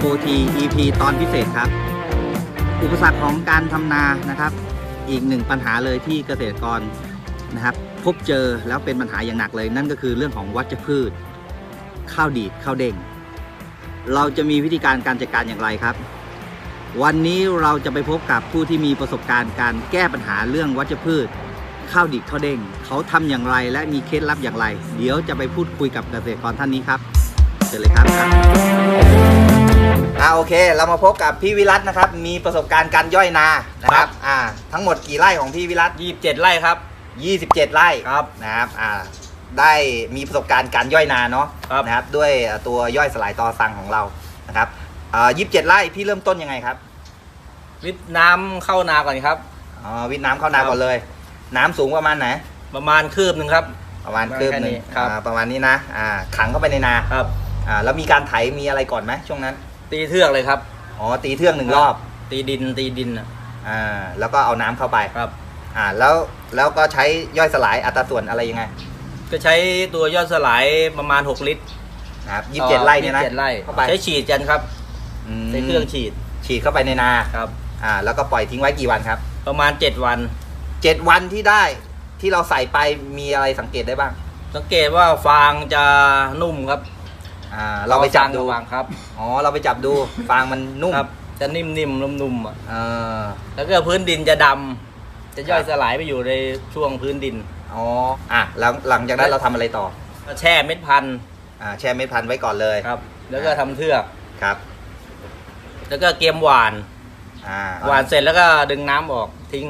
โคท EP ตอนพิเศษครับ อุปสรรคของการทำนานะครับ อีกหนึ่งปัญหาเลยที่เกษตรกรนะครับ พบเจอแล้วเป็นปัญหาอย่างหนักเลย นั่นก็คือเรื่องของวัชพืช ข้าวดีดข้าวเด้งเราจะมีวิธีการการจัดการอย่างไรครับ วันนี้เราจะไปพบกับผู้ที่มีประสบการณ์การแก้ปัญหาเรื่องวัชพืช ข้าวดีดข้าวเด้งเขาทำอย่างไรและมีเคล็ดลับอย่างไร เดี๋ยวจะไปพูดคุยกับเกษตรกรท่านนี้ครับเชิญเลยครับ อ่าโอเค เรามาพบกับพี่วิรัตนะครับ มีประสบการณ์การย่อยนานะครับอ่าทั้งหมดกี่ไร่ของพี่วิรัตยี่สิบเจ็ดไร่ครับ 27 ไร่ครับนะครับอ่าได้มีประสบการณ์การย่อยนาเนาะครับนะครับ ด้วยตัวย่อยสลายตอสังของเรานะครับอ่า27 ไร่พี่เริ่มต้นยังไงครับวิทย์น้ำเข้านาก่อนครับ อ๋อวิทย์น้ำเข้านาครับก่อนเลย น้ำสูงประมาณไหน ประมาณคืบหนึ่งครับ ประมาณคืบหนึ่งแค่นี้ครับ อ่าประมาณนี้นะอ่าขังเข้าไปในนาครับอ่าแล้วมีการไถมีอะไรก่อนไหมช่วงนั้น ตีเทือกเลยครับ อ๋อ ตีเทือกหนึ่งรอบ ตีดินตีดินน่ะอ่าแล้วก็เอาน้ำเข้าไปครับ อ่าแล้วแล้วก็ใช้ย่อยสลายอัตราส่วนอะไรยังไงก็ใช้ตัวยอดสลายประมาณ 6 ลิตรนะครับยี่สิบเจ็ดไร่เนี่ยนะยี่สิบจ็ดไร่เข้าไปใช้ฉีดกันครับอืมใช้เครื่องฉีดฉีดเข้าไปในนาครับ อ่า แล้วก็ปล่อยทิ้งไว้กี่วันครับ ประมาณ 7 วันเจ็ดวันที่ได้ที่เราใส่ไปมีอะไรสังเกตได้บ้าง สังเกตว่าฟางจะนุ่มครับ อ่าเราไปจับดูฟางครับอ๋อเราไปจับดูฟางมันนุ่มครับ จะนิ่มๆนุ่มๆอะเออแล้วก็พื้นดินจะดำจะย่อยสลายไปอยู่ในช่วงพื้นดินอ๋ออะแล้วหลังจากนั้นเราทำอะไรต่อก็แช่เม็ดพันธุ์อ่าแช่เม็ดพันธุ์ไว้ก่อนเลยครับ แล้วก็ทำเทือก ครับแล้วก็เกรียมหวาน อ่าหวานเสร็จแล้วก็ดึงน้ำออกทิ้ง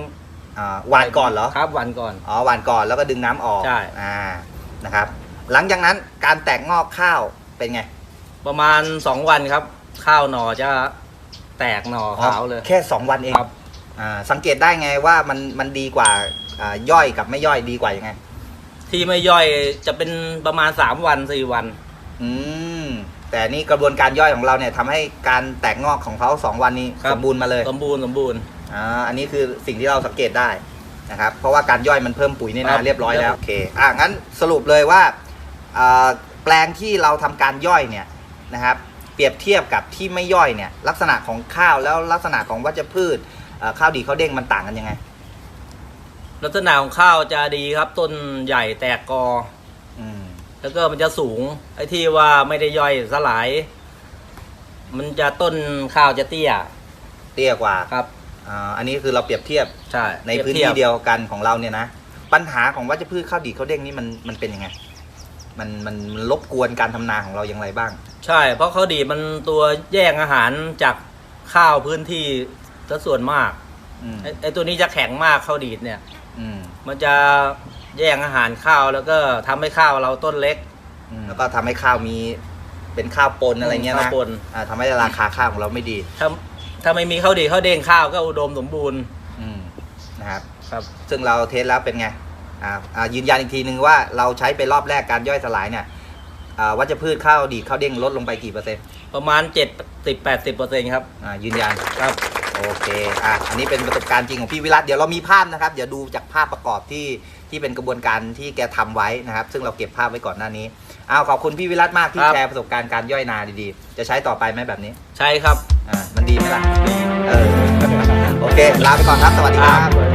อ่าหวานก่อนเหรอ ครับหวานก่อน อ๋อหวานก่อนแล้วก็ดึงน้ำออกใช่ อ่านะครับ หลังจากนั้นการแตกงอกข้าว เป็นไงประมาณ2วันครับ ข้าวหน่อจะแตกหน่อขาวเลย แค่2วันเองครับ อ่าสังเกตได้ไงว่ามันมันดีกว่าอ่าย่อยกับไม่ย่อยดีกว่ายังไง ที่ไม่ย่อยจะเป็นประมาณ3วัน4วัน อืมแต่นี่กระบวนการย่อยของเราเนี่ยทำให้การแตกงอกของเขาสองวันนี้ครับ สมบูรณ์มาเลยสมบูรณ์สมบูรณ์ อ่าอันนี้คือสิ่งที่เราสังเกตได้นะครับ เพราะว่าการย่อยมันเพิ่มปุ๋ยในครันาบเรียบร้อยแล้วโอเคอะงั้นสรุปเลยว่าอ่าแปลงที่เราทำการย่อยเนี่ยนะครับ เปรียบเทียบกับที่ไม่ย่อยเนี่ยลักษณะของข้าวแล้วลักษณะของวัชพืชอ่าข้าวดีข้าวเด้งมันต่างกันยังไง ลักษณะของข้าวจะดีครับต้นใหญ่แตกกออืมแล้วก็มันจะสูงไอ้ที่ว่าไม่ได้ย่อยสลาย มันจะต้นข้าวจะเตี้ย เตี้ยกว่าครับอ่าอันนี้คือเราเปรียบเทียบใช่ในพื้นทีที่บเดียวกันของเราเนี่ยนะ ปัญหาของวัชพืชข้าวดีข้าวเด้งนี่มันมันเป็นยังไง มันมันมันรบกวนการทำนาของเราอย่างไรบ้าง ใช่ เพราะเขาดีมันตัวแย่งอาหารจากข้าวพื้นที่ซะส่วนมากอืมไอ้ไอ้ตัวนี้จะแข็งมากข้าวดีดเนี่ย อืมมันจะแย่งอาหารข้าวแล้วก็ทำให้ข้าวเราต้นเล็ก อืมแล้วก็ทำให้ข้าวมีเป็นข้าวปนอะไรเงี้ยข้านะวปน อ่าทำให้ราคาข้าวของเราไม่ดี ถ้าถ้าไม่มีข้าวดีข้าวเด้งข้าวก็อุดมสมบูรณ์อืมนะครับ ครับ ซึ่งเราเทสแล้วเป็นไงอ่าอ่า ยืนยันอีกทีนึงว่าเราใช้ไปรอบแรกการย่อยสลายเนี่ยอ่าวัชพืชข้าวดีข้าวเด้งลดลงไปกี่เปอร์เซ็นต์ประมาณ7 10 80เปอร์เซ็นต์ครับอ่ายืนยันครับโอเคอะอันนี้เป็นประสบการณ์จริงของพี่วิรัตเดี๋ยวเรามีภาพนะครับ เดี๋ยวดูจากภาพประกอบที่ที่เป็นกระบวนการที่แกทำไว้นะครับ ซึ่งเราเก็บภาพไว้ก่อนหน้านี้อ้าวขอบคุณพี่วิรัตมากที่ครับแชร์ประสบการณ์การย่อยนาดีๆ จะใช้ต่อไปไหมแบบนี้ ใช่ครับอ่ามันดีไหมล่ะเออโอเค ลาไปก่อนครับ สวัสดีครับครับ